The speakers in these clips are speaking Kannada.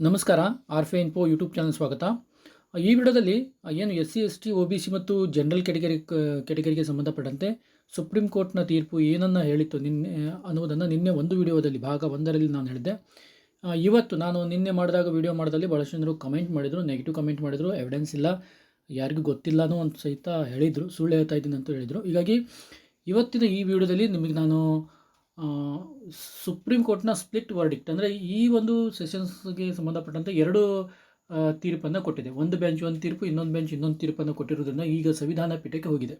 ನಮಸ್ಕಾರ, ಆರ್ಫೆ ಇನ್ಫೋ ಯೂಟ್ಯೂಬ್ ಚಾನಲ್ ಸ್ವಾಗತ. ಈ ವಿಡಿಯೋದಲ್ಲಿ ಏನು S C, S T O B C ಮತ್ತು ಜನರಲ್ ಕೆಟಗರಿ ಕೆಟಗರಿಗೆ ಸಂಬಂಧಪಟ್ಟಂತೆ ಸುಪ್ರೀಂ ಕೋರ್ಟ್ನ ತೀರ್ಪು ಏನನ್ನು ಹೇಳಿತ್ತು ನಿನ್ನೆ ಅನ್ನೋದನ್ನು ನಿನ್ನೆ ಒಂದು ವಿಡಿಯೋದಲ್ಲಿ, ಭಾಗ ಒಂದರಲ್ಲಿ ನಾನು ಹೇಳಿದ್ದೆ. ಇವತ್ತು ನಾನು ನಿನ್ನೆ ಮಾಡಿದಾಗ ವಿಡಿಯೋ ಮಾಡಿದಲ್ಲಿ ಭಾಳಷ್ಟು ಜನರು ಕಮೆಂಟ್ ಮಾಡಿದರು ನೆಗೆಟಿವ್ ಕಮೆಂಟ್ ಮಾಡಿದರು ಎವಿಡೆನ್ಸ್ ಇಲ್ಲ, ಯಾರಿಗೂ ಗೊತ್ತಿಲ್ಲನೋ ಅಂತ ಸಹಿತ ಹೇಳಿದರು, ಸುಳ್ಳು ಹೇಳ್ತಾ ಇದ್ದೀನಿ ಅಂತ ಹೇಳಿದರು. ಹೀಗಾಗಿ ಇವತ್ತಿನ ಈ ವಿಡಿಯೋದಲ್ಲಿ ನಿಮಗೆ ನಾನು ಸುಪ್ರೀಂ ಕೋರ್ಟ್ನ ಸ್ಪ್ಲಿಟ್ ವರ್ಡಿಕ್ಟ್ ಅಂದರೆ ಈ ಒಂದು ಸೆಷನ್ಸ್ಗೆ ಸಂಬಂಧಪಟ್ಟಂತೆ ಎರಡು ತೀರ್ಪನ್ನು ಕೊಟ್ಟಿದೆ. ಒಂದು ಬೆಂಚ್ ಒಂದು ತೀರ್ಪು, ಇನ್ನೊಂದು ಬೆಂಚ್ ಇನ್ನೊಂದು ತೀರ್ಪನ್ನು ಕೊಟ್ಟಿರೋದ್ರಿಂದ ಈಗ ಸಂವಿಧಾನ ಪೀಠಕ್ಕೆ ಹೋಗಿದೆ.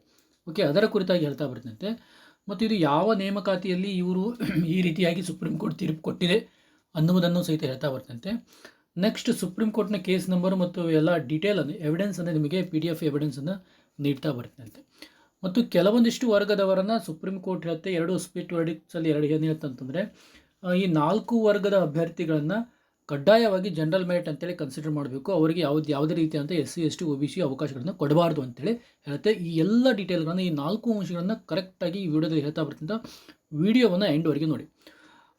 ಓಕೆ ಅದರ ಕುರಿತಾಗಿ ಹೇಳ್ತಾ ಬರ್ತಂತೆ ಮತ್ತು ಇದು ಯಾವ ನೇಮಕಾತಿಯಲ್ಲಿ ಇವರು ಈ ರೀತಿಯಾಗಿ ಸುಪ್ರೀಂ ಕೋರ್ಟ್ ತೀರ್ಪು ಕೊಟ್ಟಿದೆ ಅನ್ನುವುದನ್ನು ಸಹಿತ ಹೇಳ್ತಾ ಬರ್ತಂತೆ ನೆಕ್ಸ್ಟ್ ಸುಪ್ರೀಂ ಕೋರ್ಟ್ನ ಕೇಸ್ ನಂಬರ್ ಮತ್ತು ಎಲ್ಲ ಡೀಟೇಲನ್ನು ಎವಿಡೆನ್ಸನ್ನು ನಿಮಗೆ ಪಿ ಡಿ ಎಫ್ ಎವಿಡೆನ್ಸನ್ನು ನೀಡ್ತಾ ಬರ್ತಂತೆ ಮತ್ತು ಕೆಲವೊಂದಿಷ್ಟು ವರ್ಗದವರನ್ನು ಸುಪ್ರೀಂ ಕೋರ್ಟ್ ಹೇಳುತ್ತೆ, ಎರಡು ಸ್ಪ್ಲಿಟ್ ವರ್ಡಿಕ್ಸಲ್ಲಿ ಎರಡು ಏನು ಅಂತಂದರೆ ಈ ನಾಲ್ಕು ವರ್ಗದ ಅಭ್ಯರ್ಥಿಗಳನ್ನು ಕಡ್ಡಾಯವಾಗಿ ಜನರಲ್ ಮೆರಿಟ್ ಅಂತೇಳಿ ಕನ್ಸಿಡರ್ ಮಾಡಬೇಕು. ಅವರಿಗೆ ಯಾವ್ದು, ಯಾವುದೇ ರೀತಿಯಾದಂಥ S C, S T, O B, C ಅವಕಾಶಗಳನ್ನು ಕೊಡಬಾರ್ದು ಅಂತೇಳಿ ಹೇಳುತ್ತೆ. ಈ ಎಲ್ಲ ಡೀಟೇಲ್ಗಳನ್ನು ಈ ನಾಲ್ಕು ಅಂಶಗಳನ್ನು ಕರೆಕ್ಟಾಗಿ ಈ ವಿಡಿಯೋದಲ್ಲಿ ಹೇಳ್ತಾ ಬರ್ತಿದ್ದ ವಿಡಿಯೋವನ್ನು ಎಂಡ್ವರೆಗೆ ನೋಡಿ.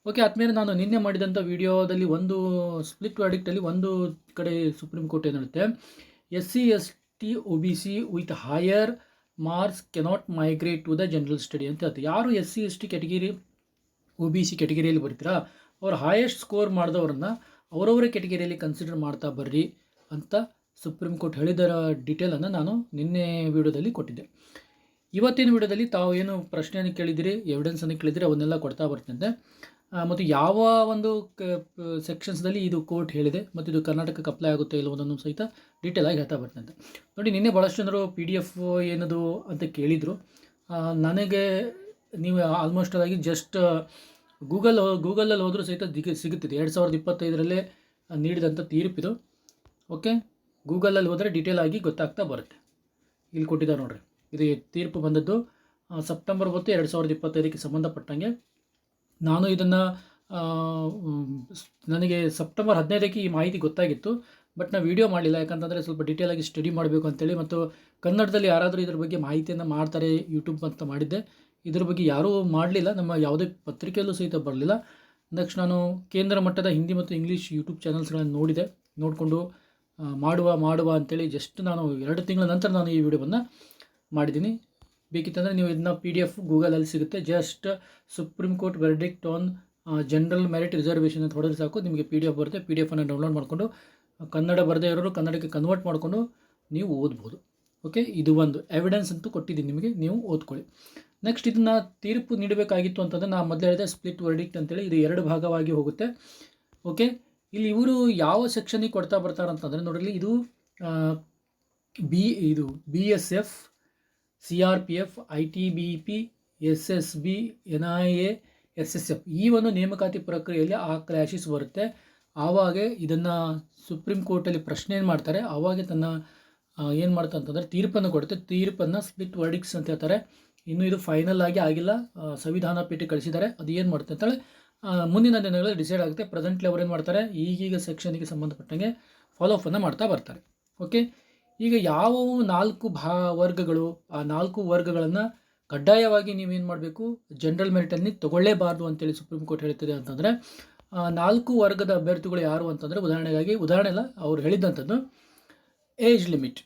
ಓಕೆ ಆದಮೇಲೆ ನಾನು ನಿನ್ನೆ ಮಾಡಿದಂಥ ವಿಡಿಯೋದಲ್ಲಿ ಒಂದು ಸ್ಪ್ಲಿಟ್ ವ್ಯಾಡಿಕ್ಟಲ್ಲಿ ಒಂದು ಕಡೆ ಸುಪ್ರೀಂ ಕೋರ್ಟ್ ಏನಿರುತ್ತೆ S C, S T, O B, C with higher marks cannot migrate to the general study ಅಂತ ಹೇಳ್ತಾರೆ ಯಾರು S C S T category O B C ಕೆಟಗಿರಿಯಲ್ಲಿ ಬರ್ತೀರಾ, ಅವ್ರು ಹೈಯೆಸ್ಟ್ ಸ್ಕೋರ್ ಮಾಡಿದವ್ರನ್ನ ಅವರವರ ಕೆಟಗಿರಿಯಲ್ಲಿ ಕನ್ಸಿಡರ್ ಮಾಡ್ತಾ ಬರ್ರಿ ಅಂತ ಸುಪ್ರೀಂ ಕೋರ್ಟ್ ಹೇಳಿದರ ಡೀಟೇಲನ್ನು ನಾನು ನಿನ್ನೆ ವಿಡಿಯೋದಲ್ಲಿ ಕೊಟ್ಟಿದ್ದೆ. ಇವತ್ತಿನ ವಿಡಿಯೋದಲ್ಲಿ ತಾವು ಏನು ಪ್ರಶ್ನೆಯನ್ನು ಕೇಳಿದಿರಿ ಎವಿಡೆನ್ಸನ್ನು ಕೇಳಿದಿರಿ, ಅವನ್ನೆಲ್ಲ ಕೊಡ್ತಾ ಬರ್ತಂತೆ ಮತ್ತು ಯಾವ ಒಂದು ಸೆಕ್ಷನ್ಸ್ದಲ್ಲಿ ಇದು ಕೋರ್ಟ್ ಹೇಳಿದೆ, ಮತ್ತು ಇದು ಕರ್ನಾಟಕಕ್ಕೆ ಅಪ್ಲೈ ಆಗುತ್ತೆ ಇಲ್ಲವೊಂದನ್ನು ಸಹಿತ ಡೀಟೇಲ್ ಆಗಿ ಹೇಳ್ತಾ ಬರ್ತಂತೆ ನೋಡಿ, ನಿನ್ನೆ ಭಾಳಷ್ಟು ಜನರು ಪಿ ಡಿ ಎಫ್ ಏನದು ಅಂತ ಕೇಳಿದರು. ನನಗೆ ನೀವು ಆಲ್ಮೋಸ್ಟ್ ಆಗಿ ಜಸ್ಟ್ ಗೂಗಲ್ ಗೂಗಲಲ್ಲಿ ಹೋದರೂ ಸಹಿತ ದಿಗ, ಸಿಗುತ್ತಿದೆ. ಎರಡು ಸಾವಿರದ ಇಪ್ಪತ್ತೈದರಲ್ಲೇ ನೀಡಿದಂಥ ತೀರ್ಪಿದು ಓಕೆ? ಗೂಗಲಲ್ಲಿ ಹೋದರೆ ಡೀಟೇಲ್ ಆಗಿ ಗೊತ್ತಾಗ್ತಾ ಬರುತ್ತೆ. ಇಲ್ಲಿ ಕೊಟ್ಟಿದ್ದಾರೆ ನೋಡಿರಿ. ಇದು ತೀರ್ಪು ಬಂದದ್ದು ಸೆಪ್ಟೆಂಬರ್ ಹೊತ್ತು ಎರಡು ಸಾವಿರದ ಇಪ್ಪತ್ತೈದಕ್ಕೆ ಸಂಬಂಧಪಟ್ಟಂಗೆ. ನಾನು ಇದನ್ನು ನನಗೆ ಸೆಪ್ಟೆಂಬರ್ ಹದಿನೈದಕ್ಕೆ ಈ ಮಾಹಿತಿ ಗೊತ್ತಾಗಿತ್ತು. ಬಟ್ ನಾನು ವೀಡಿಯೋ ಮಾಡಲಿಲ್ಲ. ಯಾಕಂತಂದರೆ ಸ್ವಲ್ಪ ಡೀಟೇಲಾಗಿ ಸ್ಟಡಿ ಮಾಡಬೇಕು ಅಂತೇಳಿ ಮತ್ತು ಕನ್ನಡದಲ್ಲಿ ಯಾರಾದರೂ ಇದ್ರ ಬಗ್ಗೆ ಮಾಹಿತಿಯನ್ನು ಮಾಡ್ತಾರೆ ಯೂಟ್ಯೂಬ್ ಅಂತ ಮಾಡಿದ್ದೆ. ಇದ್ರ ಬಗ್ಗೆ ಯಾರೂ ಮಾಡಲಿಲ್ಲ. ನಮ್ಮ ಯಾವುದೇ ಪತ್ರಿಕೆಯಲ್ಲೂ ಸಹಿತ ಬರಲಿಲ್ಲ. ನೆಕ್ಸ್ಟ್ ನಾನು ಕೇಂದ್ರ ಮಟ್ಟದ ಹಿಂದಿ ಮತ್ತು ಇಂಗ್ಲೀಷ್ ಯೂಟ್ಯೂಬ್ ಚಾನಲ್ಸ್ಗಳನ್ನು ನೋಡಿದೆ. ನೋಡಿಕೊಂಡು ಮಾಡುವ ಮಾಡುವ ಅಂತೇಳಿ ಜಸ್ಟ್ ನಾನು ಎರಡು ತಿಂಗಳ ನಂತರ ನಾನು ಈ ವಿಡಿಯೋವನ್ನು ಮಾಡಿದ್ದೀನಿ. ಬೇಕಿತ್ತಂದರೆ ನೀವು ಇದನ್ನ ಪಿ ಡಿ ಎಫ್ ಗೂಗಲಲ್ಲಿ ಸಿಗುತ್ತೆ. Just supreme court verdict on general merit reservation ಅಂತ ಹೊಡೆದ್ರೆ ಸಾಕು. ನಿಮಗೆ ಪಿ ಡಿ ಎಫ್ ಬರುತ್ತೆ. ಪಿ ಡಿ ಎಫನ್ನು ಡೌನ್ಲೋಡ್ ಮಾಡಿಕೊಂಡು, ಕನ್ನಡ ಬರದೇ ಇರೋರು ಕನ್ನಡಕ್ಕೆ ಕನ್ವರ್ಟ್ ಮಾಡಿಕೊಂಡು ನೀವು ಓದ್ಬೋದು. ಓಕೆ ಇದು ಒಂದು ಎವಿಡೆನ್ಸ್ ಅಂತೂ ಕೊಟ್ಟಿದ್ದೀನಿ ನಿಮಗೆ. ನೀವು ಓದ್ಕೊಳ್ಳಿ. ನೆಕ್ಸ್ಟ್ ಇದನ್ನು ತೀರ್ಪು ನೀಡಬೇಕಾಗಿತ್ತು ಅಂತಂದರೆ ನಾನು ಮೊದಲೇ ಹೇಳಿದೆ ಸ್ಪ್ಲಿಟ್ ವರ್ಡಿಕ್ಟ್ ಅಂತೇಳಿ. ಇದು ಎರಡು ಭಾಗವಾಗಿ ಹೋಗುತ್ತೆ. ಓಕೆ ಇಲ್ಲಿ ಇವರು ಯಾವ ಸೆಕ್ಷನಿಗೆ ಕೊಡ್ತಾ ಬರ್ತಾರೆ ಅಂತಂದರೆ ನೋಡ್ರಿ ಇದು ಬಿ ಇದು B S F C R P F I T B P S S B N I A S S F ಈ ಒಂದು ನೇಮಕಾತಿ ಪ್ರಕ್ರಿಯೆಯಲ್ಲಿ ಆ ಕ್ಲಾಶಸ್ ಬರುತ್ತೆ. ಆವಾಗ ಇದನ್ನು ಸುಪ್ರೀಂ ಕೋರ್ಟಲ್ಲಿ ಪ್ರಶ್ನೆ ಏನು ಮಾಡ್ತಾರೆ? ಆವಾಗ ತನ್ನ ಏನು ಮಾಡ್ತಾ ಅಂತಂದರೆ ತೀರ್ಪನ್ನು ಕೊಡುತ್ತೆ. ತೀರ್ಪನ್ನು ಸ್ಪ್ಲಿಟ್ ವರ್ಡಿಕ್ಸ್ ಅಂತ ಹೇಳ್ತಾರೆ. ಇನ್ನೂ ಇದು ಫೈನಲ್ ಆಗಿ ಆಗಿಲ್ಲ. ಸಂವಿಧಾನ ಪೀಠ ಕಳಿಸಿದ್ದಾರೆ. ಅದು ಏನು ಮಾಡುತ್ತೆ ಅಂತೇಳಿ ಮುಂದಿನ ದಿನಗಳಲ್ಲಿ ಡಿಸೈಡ್ ಆಗುತ್ತೆ. ಪ್ರೆಸೆಂಟ್ಲಿ ಅವ್ರು ಏನು ಮಾಡ್ತಾರೆ? ಈಗೀಗ ಸೆಕ್ಷನ್ಗೆ ಸಂಬಂಧಪಟ್ಟಂಗೆ ಫಾಲೋ ಅನ್ನು ಮಾಡ್ತಾ ಬರ್ತಾರೆ. ಓಕೆ ಈಗ ಯಾವ ನಾಲ್ಕು ಭಾ ವರ್ಗಗಳು, ಆ ನಾಲ್ಕು ವರ್ಗಗಳನ್ನು ಕಡ್ಡಾಯವಾಗಿ ನೀವೇನು ಮಾಡಬೇಕು? ಜನರಲ್ ಮೆರಿಟಲ್ಲಿ ತಗೊಳ್ಳೇಬಾರ್ದು ಅಂತೇಳಿ ಸುಪ್ರೀಂ ಕೋರ್ಟ್ ಹೇಳ್ತಿದೆ ಅಂತಂದರೆ ನಾಲ್ಕು ವರ್ಗದ ಅಭ್ಯರ್ಥಿಗಳು ಯಾರು ಅಂತಂದರೆ ಉದಾಹರಣೆಗಾಗಿ, ಉದಾಹರಣೆ ಅಲ್ಲ, ಅವ್ರು ಹೇಳಿದಂಥದ್ದು ಏಜ್ ಲಿಮಿಟ್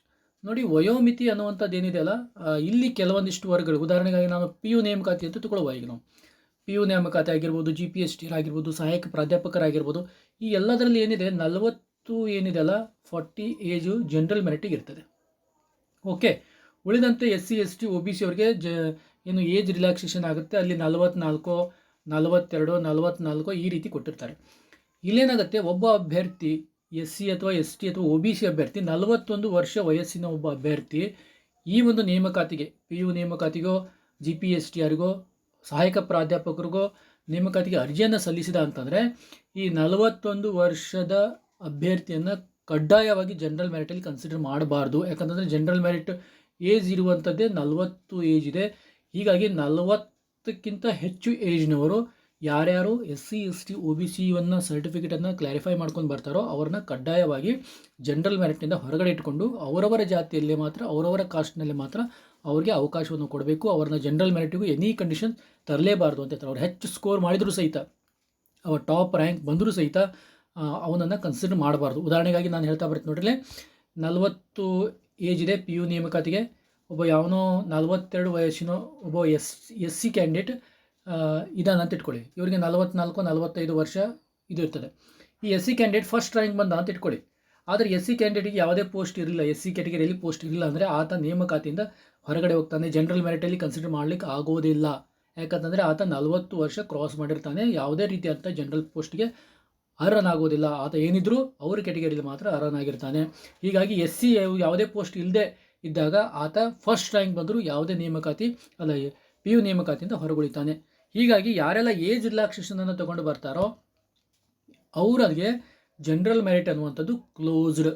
ನೋಡಿ, ವಯೋಮಿತಿ ಅನ್ನುವಂಥದ್ದು ಏನಿದೆಯಲ್ಲ ಇಲ್ಲಿ ಕೆಲವೊಂದಿಷ್ಟು ವರ್ಗಗಳು, ಉದಾಹರಣೆಗಾಗಿ ನಾವು ಪಿ ಯು ನೇಮಕಾತಿ ಅಂತ ತಗೊಳ್ಳುವ ಈಗ ನಾವು. ಪಿ ಯು ನೇಮಕಾತಿ ಆಗಿರ್ಬೋದು ಜಿ ಪಿ ಎಸ್ ಟಿ ಆಗಿರ್ಬೋದು, ಸಹಾಯಕ ಪ್ರಾಧ್ಯಾಪಕರಾಗಿರ್ಬೋದು, ಈ ಎಲ್ಲದರಲ್ಲಿ ಏನಿದೆ, ನಲವತ್ತು ಏನಿದೆಯಲ್ಲ ಫಾರ್ಟಿ ಏಜು ಜನರಲ್ ಮೆರಿಟಿಗೆ ಇರ್ತದೆ. ಓಕೆ ಉಳಿದಂತೆ S C S T O B C ಅವ್ರಿಗೆ ಜ, ಏನು ಏಜ್ ರಿಲ್ಯಾಕ್ಸೇಷನ್ ಆಗುತ್ತೆ, ಅಲ್ಲಿ ನಲವತ್ನಾಲ್ಕು, ನಲವತ್ತೆರಡು, ನಲವತ್ನಾಲ್ಕು ಈ ರೀತಿ ಕೊಟ್ಟಿರ್ತಾರೆ. ಇಲ್ಲೇನಾಗುತ್ತೆ, ಒಬ್ಬ ಅಭ್ಯರ್ಥಿ ಎಸ್ ಸಿ ಅಥವಾ ಎಸ್ ಟಿ ಅಥವಾ ಒ ಬಿ ಸಿ ಅಭ್ಯರ್ಥಿ ನಲವತ್ತೊಂದು ವರ್ಷ ವಯಸ್ಸಿನ ಒಬ್ಬ ಅಭ್ಯರ್ಥಿ ಈ ಒಂದು ನೇಮಕಾತಿಗೆ ಪಿ ಯು ನೇಮಕಾತಿಗೋ ಜಿ ಪಿ ಎಸ್ ಟಿ ಯಾರಿಗೋ ಸಹಾಯಕ ಪ್ರಾಧ್ಯಾಪಕರಿಗೋ ನೇಮಕಾತಿಗೆ ಅರ್ಜಿಯನ್ನು ಸಲ್ಲಿಸಿದ ಅಂತಂದರೆ ಈ ನಲವತ್ತೊಂದು ವರ್ಷದ ಅಭ್ಯರ್ಥಿಯನ್ನು ಕಡ್ಡಾಯವಾಗಿ ಜನರಲ್ ಮೆರಿಟಲ್ಲಿ ಕನ್ಸಿಡರ್ ಮಾಡಬಾರ್ದು. ಯಾಕಂತಂದರೆ ಜನರಲ್ ಮೆರಿಟ್ ಏಜ್ ಇರುವಂಥದ್ದೇ ನಲವತ್ತು ಏಜ್ ಇದೆ. ಹೀಗಾಗಿ ನಲವತ್ತಕ್ಕಿಂತ ಹೆಚ್ಚು ಏಜ್ನವರು ಯಾರ್ಯಾರು S C S T O B ಸಿಯನ್ನು ಸರ್ಟಿಫಿಕೇಟನ್ನು ಕ್ಲಾರಿಫೈ ಮಾಡ್ಕೊಂಡು ಬರ್ತಾರೋ ಅವ್ರನ್ನ ಕಡ್ಡಾಯವಾಗಿ ಜನರಲ್ ಮೆರಿಟ್ನಿಂದ ಹೊರಗಡೆ ಇಟ್ಕೊಂಡು ಅವರವರ ಜಾತಿಯಲ್ಲಿ ಮಾತ್ರ, ಅವರವರ ಕಾಸ್ಟ್ನಲ್ಲಿ ಮಾತ್ರ ಅವ್ರಿಗೆ ಅವಕಾಶವನ್ನು ಕೊಡಬೇಕು. ಅವ್ರನ್ನ ಜನರಲ್ ಮೆರಿಟಿಗೂ ಎನಿ ಕಂಡೀಷನ್ ತರಲೇಬಾರ್ದು ಅಂತ ಹೇಳ್ತಾರೆ. ಅವ್ರು ಹೆಚ್ಚು ಸ್ಕೋರ್ ಮಾಡಿದರೂ ಸಹಿತ ಅವ ಟಾಪ್ ರ್ಯಾಂಕ್ ಬಂದರೂ ಸಹಿತ ಅವನನ್ನು ಕನ್ಸಿಡರ್ ಮಾಡಬಾರ್ದು. ಉದಾಹರಣೆಗಾಗಿ ನಾನು ಹೇಳ್ತಾ ಬರ್ತೀನಿ ನೋಡ್ರಿ ನಲವತ್ತು ಏಜ್ ಇದೆ ಪಿ ಯು ನೇಮಕಾತಿಗೆ. ಒಬ್ಬ ಯಾವನೋ ನಲವತ್ತೆರಡು ವಯಸ್ಸಿನ ಒಬ್ಬ ಎಸ್ ಎಸ್ ಸಿ ಕ್ಯಾಂಡಿಡೇಟ್ ಇದಾನ ಅಂತ ಇಟ್ಕೊಳ್ಳಿ. ಇವರಿಗೆ ನಲವತ್ನಾಲ್ಕು, ನಲವತ್ತೈದು ವರ್ಷ ಇದು ಇರ್ತದೆ. ಈ S C candidate first rank ಬಂದ ಅಂತ ಇಟ್ಕೊಳ್ಳಿ. ಆದರೆ ಎಸ್ ಸಿ ಕ್ಯಾಂಡಿಡೇಟ್ಗೆ ಯಾವುದೇ ಪೋಸ್ಟ್ ಇರಲಿಲ್ಲ. ಎಸ್ ಸಿ ಕ್ಯಾಟಗರಿಯಲ್ಲಿ ಪೋಸ್ಟ್ ಇರಲಿಲ್ಲ ಅಂದರೆ ಆತ ನೇಮಕಾತಿಯಿಂದ ಹೊರಗಡೆ ಹೋಗ್ತಾನೆ. ಜನರಲ್ ಮೆರಿಟಲ್ಲಿ ಕನ್ಸಿಡರ್ ಮಾಡಲಿಕ್ಕೆ ಆಗೋದಿಲ್ಲ. ಯಾಕಂತಂದರೆ ಆತ ನಲವತ್ತು ವರ್ಷ ಕ್ರಾಸ್ ಮಾಡಿರ್ತಾನೆ. ಯಾವುದೇ ರೀತಿಯಾದಂಥ ಜನರಲ್ ಪೋಸ್ಟ್ಗೆ ಅರ್ಹನಾಗೋದಿಲ್ಲ. ಆತ ಏನಿದ್ರೂ ಅವ್ರ ಕೆಟಗರಿಯಲ್ಲಿ ಮಾತ್ರ ಅರ್ಹನಾಗಿರ್ತಾನೆ. ಹೀಗಾಗಿ ಎಸ್ ಸಿ ಯಾವುದೇ ಪೋಸ್ಟ್ ಇಲ್ಲದೆ ಇದ್ದಾಗ ಆತ ಫಸ್ಟ್ ರ್ಯಾಂಕ್ ಬಂದರೂ ಯಾವುದೇ ನೇಮಕಾತಿ ಅಲ್ಲ ಪಿ ಯು ನೇಮಕಾತಿಯಿಂದ ಹೊರಗುಳಿತಾನೆ. ಹೀಗಾಗಿ ಯಾರೆಲ್ಲ ಏಜ್ ರಿಲ್ಯಾಕ್ಸೇಷನನ್ನು ತಗೊಂಡು ಬರ್ತಾರೋ ಅವರಿಗೆ ಜನರಲ್ ಮೆರಿಟ್ ಅನ್ನುವಂಥದ್ದು ಕ್ಲೋಸ್ಡ್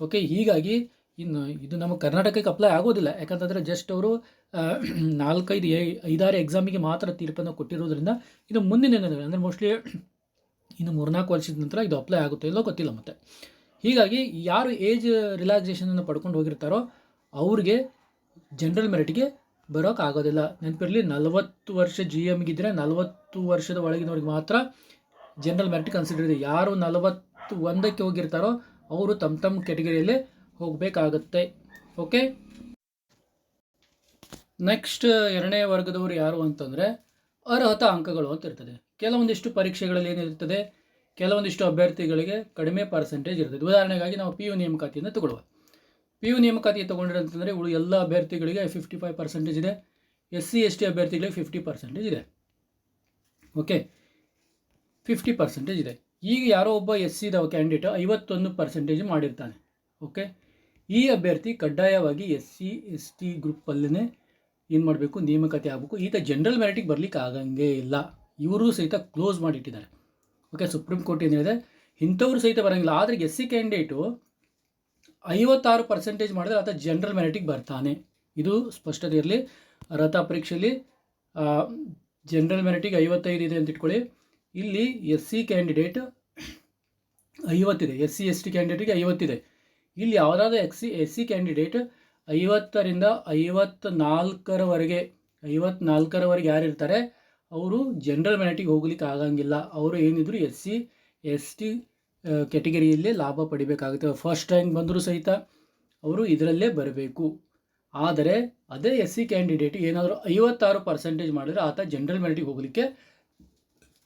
ಓಕೆ ಹೀಗಾಗಿ ಇನ್ನು ಇದು ನಮ್ಮ ಕರ್ನಾಟಕಕ್ಕೆ ಅಪ್ಲೈ ಆಗೋದಿಲ್ಲ. ಯಾಕಂತಂದರೆ ಜಸ್ಟ್ ಅವರು ನಾಲ್ಕೈದು ಐದಾರು ಎಕ್ಸಾಮಿಗೆ ಮಾತ್ರ ತೀರ್ಪನ್ನು ಕೊಟ್ಟಿರೋದ್ರಿಂದ ಇದು ಮುಂದಿನ ಅಂದರೆ ಮೋಸ್ಟ್ಲಿ ಇನ್ನು ಮೂರ್ನಾಲ್ಕು ವರ್ಷದ ನಂತರ ಇದು ಅಪ್ಲೈ ಆಗುತ್ತೋ ಇಲ್ಲೋ ಗೊತ್ತಿಲ್ಲ ಮತ್ತೆ. ಹೀಗಾಗಿ ಯಾರು ಏಜ್ ರಿಲ್ಯಾಕ್ಸೇಷನನ್ನು ಪಡ್ಕೊಂಡು ಹೋಗಿರ್ತಾರೋ ಅವ್ರಿಗೆ ಜನರಲ್ ಮೆರಿಟ್ಗೆ ಬರೋಕ್ಕಾಗೋದಿಲ್ಲ ನೆನಪಿರಲಿ ನಲವತ್ತು ವರ್ಷ ಜಿ ಎಮ್ಗಿದ್ರೆ ನಲವತ್ತು ವರ್ಷದ ಒಳಗಿನವ್ರಿಗೆ ಮಾತ್ರ ಜನರಲ್ ಮೆರಿಟ್ ಕನ್ಸಿಡರ್ ಇದೆ. ಯಾರು ನಲವತ್ತು ಒಂದಕ್ಕೆ ಹೋಗಿರ್ತಾರೋ ಅವರು ತಮ್ಮ ತಮ್ಮ ಕೆಟಗರಿಯಲ್ಲೇ ಹೋಗಬೇಕಾಗತ್ತೆ. ಓಕೆ ನೆಕ್ಸ್ಟ್ ಎರಡನೇ ವರ್ಗದವರು ಯಾರು ಅಂತಂದರೆ ಅರ್ಹತಾ ಅಂಕಗಳು ಅಂತ ಇರ್ತದೆ. ಕೆಲವೊಂದಿಷ್ಟು ಪರೀಕ್ಷೆಗಳಲ್ಲಿ ಏನಿರ್ತದೆ ಕೆಲವೊಂದಿಷ್ಟು ಅಭ್ಯರ್ಥಿಗಳಿಗೆ ಕಡಿಮೆ ಪರ್ಸೆಂಟೇಜ್ ಇರ್ತದೆ ಉದಾಹರಣೆಗಾಗಿ ನಾವು ಪಿ ಯು ನೇಮಕಾತಿಯನ್ನು ತಗೊಳ್ಳುವ. ಪಿ ಯು ನೇಮಕಾತಿ ತೊಗೊಂಡಿರಂತಂದರೆ ಉಳು ಎಲ್ಲ ಅಭ್ಯರ್ಥಿಗಳಿಗೆ ಫಿಫ್ಟಿ ಫೈವ್ ಪರ್ಸೆಂಟೇಜ್ ಇದೆ. ಎಸ್ ಸಿ ಎಸ್ ಟಿ ಅಭ್ಯರ್ಥಿಗಳಿಗೆ ಫಿಫ್ಟಿ ಪರ್ಸೆಂಟೇಜ್ ಇದೆ. ಓಕೆ ಫಿಫ್ಟಿ ಪರ್ಸೆಂಟೇಜ್ ಇದೆ. ಈಗ ಯಾರೋ ಒಬ್ಬ ಎಸ್ ಸಿದ ಕ್ಯಾಂಡಿಡೇಟ್ ಐವತ್ತೊಂದು ಪರ್ಸೆಂಟೇಜ್ ಮಾಡಿರ್ತಾನೆ. ಓಕೆ ಈ ಅಭ್ಯರ್ಥಿ ಕಡ್ಡಾಯವಾಗಿ ಎಸ್ ಸಿ ಎಸ್ ಟಿ ಗ್ರೂಪಲ್ಲೇ ಏನು ಮಾಡಬೇಕು ನೇಮಕಾತಿ ಆಗಬೇಕು. ಈತ ಜನರಲ್ ಮೆರಿಟಿಗೆ ಬರಲಿಕ್ಕೆ ಆಗಂಗೇ ಇಲ್ಲ. ಇವರು ಸಹಿತ ಕ್ಲೋಸ್ ಮಾಡಿಟ್ಟಿದ್ದಾರೆ. ಓಕೆ ಸುಪ್ರೀಂ ಕೋರ್ಟ್ ಏನು ಹೇಳಿದೆ? ಇಂಥವ್ರು ಸಹಿತ ಬರೋಂಗಿಲ್ಲ. ಆದರೆ ಎಸ್ ಸಿ ಕ್ಯಾಂಡಿಡೇಟು ಐವತ್ತಾರು ಪರ್ಸೆಂಟೇಜ್ ಮಾಡಿದ್ರೆ ಆತ ಜನರಲ್ ಮೆರಿಟಿಗೆ ಬರ್ತಾನೆ. ಇದು ಸ್ಪಷ್ಟತೆ ಇರಲಿ. ರಥ ಪರೀಕ್ಷೆಯಲ್ಲಿ ಜನರಲ್ ಮೆರಿಟಿಗೆ ಐವತ್ತೈದು ಇದೆ ಅಂತ ಇಟ್ಕೊಳ್ಳಿ. ಇಲ್ಲಿ ಎಸ್ ಸಿ ಕ್ಯಾಂಡಿಡೇಟ್ ಐವತ್ತಿದೆ. ಎಸ್ ಸಿ ಎಸ್ ಟಿ ಕ್ಯಾಂಡಿಡೇಟಿಗೆ ಐವತ್ತಿದೆ. ಇಲ್ಲಿ ಯಾವುದಾದ್ರೂ X C S C candidate ಐವತ್ತರಿಂದ ಐವತ್ನಾಲ್ಕರವರೆಗೆ ಐವತ್ನಾಲ್ಕರವರೆಗೆ ಯಾರಿರ್ತಾರೆ? ಅವರು ಜನರಲ್ ಮೆರಿಟಿಗೆ ಹೋಗ್ಲಿಕ್ಕೆ ಆಗಂಗಿಲ್ಲ. ಅವರು ಏನಿದ್ರು ಎಸ್ ಸಿ ಎಸ್ ಟಿ ಕೆಟಗರಿಯಲ್ಲೇ ಲಾಭ ಪಡಿಬೇಕಾಗುತ್ತೆ. ಫಸ್ಟ್ ರ್ಯಾಂಕ್ ಬಂದರೂ ಸಹಿತ ಅವರು ಇದರಲ್ಲೇ ಬರಬೇಕು. ಆದರೆ ಅದೇ ಎಸ್ ಸಿ ಕ್ಯಾಂಡಿಡೇಟ್ ಏನಾದರೂ ಐವತ್ತಾರು ಪರ್ಸೆಂಟೇಜ್ ಮಾಡಿದರೆ ಆತ ಜನರಲ್ ಮೆರಿಟಿಗೆ ಹೋಗಲಿಕ್ಕೆ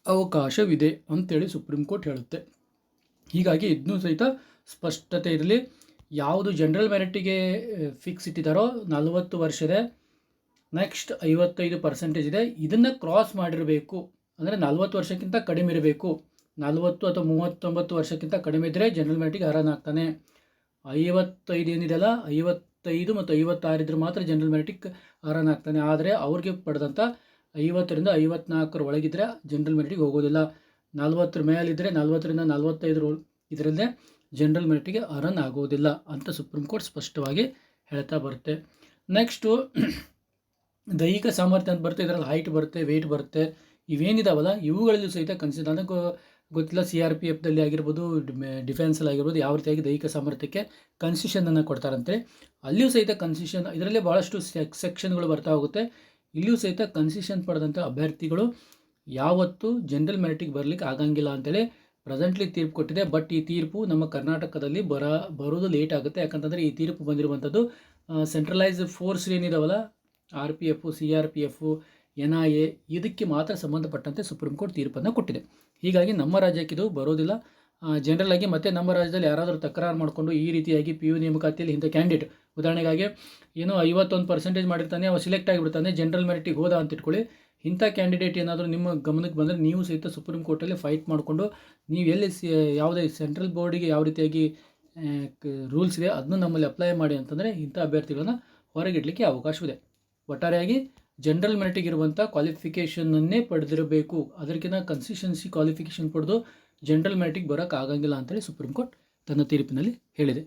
ಅವಕಾಶವಿದೆ ಅಂತೇಳಿ ಸುಪ್ರೀಂ ಕೋರ್ಟ್ ಹೇಳುತ್ತೆ. ಹೀಗಾಗಿ ಇದನ್ನೂ ಸಹಿತ ಸ್ಪಷ್ಟತೆ ಇರಲಿ. ಯಾವುದು ಜನರಲ್ ಮೆರಿಟಿಗೆ ಫಿಕ್ಸ್ ಇಟ್ಟಿದ್ದಾರೋ ನಲವತ್ತು ವರ್ಷದ ನೆಕ್ಸ್ಟ್ ಐವತ್ತೈದು ಪರ್ಸೆಂಟೇಜ್ ಇದೆ. ಇದನ್ನು ಕ್ರಾಸ್ ಮಾಡಿರಬೇಕು. ಅಂದರೆ ನಲ್ವತ್ತು ವರ್ಷಕ್ಕಿಂತ ಕಡಿಮೆ ಇರಬೇಕು. ನಲವತ್ತು ಅಥವಾ ಮೂವತ್ತೊಂಬತ್ತು ವರ್ಷಕ್ಕಿಂತ ಕಡಿಮೆ ಇದ್ದರೆ ಜನರಲ್ ಮೆರಿಟಿಗೆ ಅರ್ಹನಾಗ್ತಾನೆ ಐವತ್ತೈದು ಏನಿದೆಯಲ್ಲ, ಐವತ್ತೈದು ಮತ್ತು ಐವತ್ತಾರು ಇದ್ರೆ ಮಾತ್ರ ಜನರಲ್ ಮೆರಿಟಿಗೆ ಅರ್ಹನಾಗ್ತಾನೆ ಆದರೆ ಅವ್ರಿಗೆ ಪಡೆದಂಥ ಐವತ್ತರಿಂದ ಐವತ್ನಾಲ್ಕರ ಒಳಗಿದ್ರೆ ಜನರಲ್ ಮೆರಿಟಿಗೆ ಹೋಗೋದಿಲ್ಲ. ನಲ್ವತ್ತರ ಮೇಲಿದ್ದರೆ ನಲ್ವತ್ತರಿಂದ ನಲ್ವತ್ತೈದರ ಇದರಲ್ಲೇ ಜನರಲ್ ಮೆರಿಟಿಗೆ ಅರ್ಹನ್ ಆಗೋದಿಲ್ಲ ಅಂತ ಸುಪ್ರೀಂ ಕೋರ್ಟ್ ಸ್ಪಷ್ಟವಾಗಿ ಹೇಳ್ತಾ ಬರುತ್ತೆ. ನೆಕ್ಸ್ಟು ದೈಹಿಕ ಸಾಮರ್ಥ್ಯ ಅಂತ ಬರುತ್ತೆ, ಇದರಲ್ಲಿ ಹೈಟ್ ಬರುತ್ತೆ ವೆಯ್ಟ್ ಬರುತ್ತೆ, ಇವೇನಿದಾವಲ್ಲ, ಇವುಗಳಲ್ಲೂ ಸಹಿತ ಕನ್ಸಿಡರ್ ನನಗೆ ಗೊತ್ತಿಲ್ಲ ಸಿ ಆರ್ ಪಿ ಎಫ್ದಲ್ಲಿ ಆಗಿರ್ಬೋದು ಡಿಫೆನ್ಸಲ್ಲಿ ಆಗಿರ್ಬೋದು, ಯಾವ ರೀತಿಯಾಗಿ ದೈಹಿಕ ಸಾಮರ್ಥ್ಯಕ್ಕೆ ಕನ್ಸಿಷನನ್ನು ಕೊಡ್ತಾರಂತೆ. ಅಲ್ಲಿಯೂ ಸಹಿತ ಕನ್ಸಿಷನ್ ಇದರಲ್ಲೇ ಭಾಳಷ್ಟು ಸೆಕ್ ಸೆಕ್ಷನ್ಗಳು ಬರ್ತಾ ಹೋಗುತ್ತೆ. ಇಲ್ಲಿಯೂ ಸಹಿತ ಕನ್ಸಿಷನ್ ಪಡೆದಂಥ ಅಭ್ಯರ್ಥಿಗಳು ಯಾವತ್ತೂ ಜನರಲ್ ಮೆರಿಟಿಗೆ ಬರಲಿಕ್ಕೆ ಆಗಂಗಿಲ್ಲ ಅಂತೇಳಿ ಪ್ರೆಸೆಂಟ್ಲಿ ತೀರ್ಪು ಕೊಟ್ಟಿದೆ. ಬಟ್ ಈ ತೀರ್ಪು ನಮ್ಮ ಕರ್ನಾಟಕದಲ್ಲಿ ಬರ, ಬರೋದು ಲೇಟ್ ಆಗುತ್ತೆ. ಯಾಕಂತಂದರೆ ಈ ತೀರ್ಪು ಬಂದಿರುವಂಥದ್ದು centralise force ಏನಿದಾವಲ್ಲ R P F, C R P F, N I A ಇದಕ್ಕೆ ಮಾತ್ರ ಸಂಬಂಧಪಟ್ಟಂತೆ ಸುಪ್ರೀಂ ಕೋರ್ಟ್ ತೀರ್ಪನ್ನು ಕೊಟ್ಟಿದೆ. ಹೀಗಾಗಿ ನಮ್ಮ ರಾಜ್ಯಕ್ಕೆ ಇದು ಬರೋದಿಲ್ಲ. ಜನರಲ್ ಆಗಿ ಮತ್ತೆ ನಮ್ಮ ರಾಜ್ಯದಲ್ಲಿ ಯಾರಾದರೂ ತಕರಾರು ಮಾಡಿಕೊಂಡು ಈ ರೀತಿಯಾಗಿ ಪಿ ಯು ನೇಮಕಾತಿಯಲ್ಲಿ ಇಂಥ ಕ್ಯಾಂಡಿಡೇಟ್ ಉದಾಹರಣೆಗಾಗಿ ಏನೋ ಐವತ್ತೊಂದು ಪರ್ಸೆಂಟೇಜ್ ಮಾಡಿರ್ತಾನೆ, ಅವ ಸಿಲೆಕ್ಟ್ ಆಗಿಬಿಡ್ತಾನೆ ಜನರಲ್ ಮೆರಿಟಿಗೆ ಹೋದ ಅಂತ ಇಟ್ಕೊಳ್ಳಿ. ಇಂಥ ಕ್ಯಾಂಡಿಡೇಟ್ ಏನಾದರೂ ನಿಮ್ಮ ಗಮನಕ್ಕೆ ಬಂದರೆ ನೀವು ಸಹಿತ ಸುಪ್ರೀಂ ಕೋರ್ಟಲ್ಲಿ ಫೈಟ್ ಮಾಡಿಕೊಂಡು ನೀವು ಎಲ್ಲಿ ಸಿ, ಯಾವುದೇ ಸೆಂಟ್ರಲ್ ಬೋರ್ಡಿಗೆ ಯಾವ ರೀತಿಯಾಗಿ ರೂಲ್ಸ್ ಇದೆ, ಅದನ್ನು ನಮ್ಮಲ್ಲಿ ಅಪ್ಲೈ ಮಾಡಿ ಅಂತಂದರೆ ಇಂಥ ಅಭ್ಯರ್ಥಿಗಳನ್ನು ಹೊರಗಿಡಲಿಕ್ಕೆ ಅವಕಾಶವಿದೆ. ಒಟ್ಟಾರೆಯಾಗಿ ಜನರಲ್ ಮೆರಿಟಿಗೆ ಇರುವಂಥ ಕ್ವಾಲಿಫಿಕೇಷನನ್ನೇ ಪಡೆದಿರಬೇಕು. ಅದಕ್ಕಿಂತ ಕನ್ಸಿಸ್ಟೆನ್ಸಿ ಕ್ವಾಲಿಫಿಕೇಷನ್ ಪಡೆದು ಜನರಲ್ ಮೆರಿಟಿಗೆ ಬರೋಕ್ಕೆ ಆಗಂಗಿಲ್ಲ ಅಂತೇಳಿ ಸುಪ್ರೀಂ ಕೋರ್ಟ್ ತನ್ನ ತೀರ್ಪಿನಲ್ಲಿ ಹೇಳಿದೆ.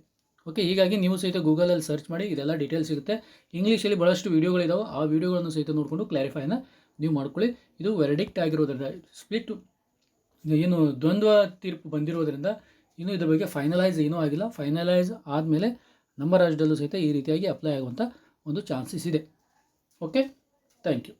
ಓಕೆ ಹೀಗಾಗಿ ನೀವು ಸಹಿತ ಗೂಗಲಲ್ಲಿ ಸರ್ಚ್ ಮಾಡಿ, ಇದೆಲ್ಲ ಡೀಟೇಲ್ಸ್ ಸಿಗುತ್ತೆ. ಇಂಗ್ಲೀಷಲ್ಲಿ ಭಾಳಷ್ಟು ವೀಡಿಯೋಗಳಿದಾವೆ ಆ ವೀಡಿಯೋಗಳನ್ನು ಸಹಿತ ನೋಡಿಕೊಂಡು ಕ್ಲಾರಿಫೈನ ನೀವು ಮಾಡ್ಕೊಳ್ಳಿ. ಇದು ವೆರಡಿಕ್ಟ್ ಆಗಿರೋದ್ರಿಂದ ಸ್ಪ್ಲಿಟ್ ಏನು ದ್ವಂದ್ವ ತೀರ್ಪು ಬಂದಿರೋದ್ರಿಂದ ಇನ್ನೂ ಇದ್ರ ಬಗ್ಗೆ ಫೈನಲೈಸ್ ಏನೂ ಆಗಿಲ್ಲ. ಫೈನಲೈಸ್ ಆದಮೇಲೆ ನಮ್ಮ ರಾಜ್ಯದಲ್ಲೂ ಸಹಿತ ಈ ರೀತಿಯಾಗಿ ಅಪ್ಲೈ ಆಗುವಂಥ ಒಂದು ಚಾನ್ಸಸ್ ಇದೆ. Okay thank you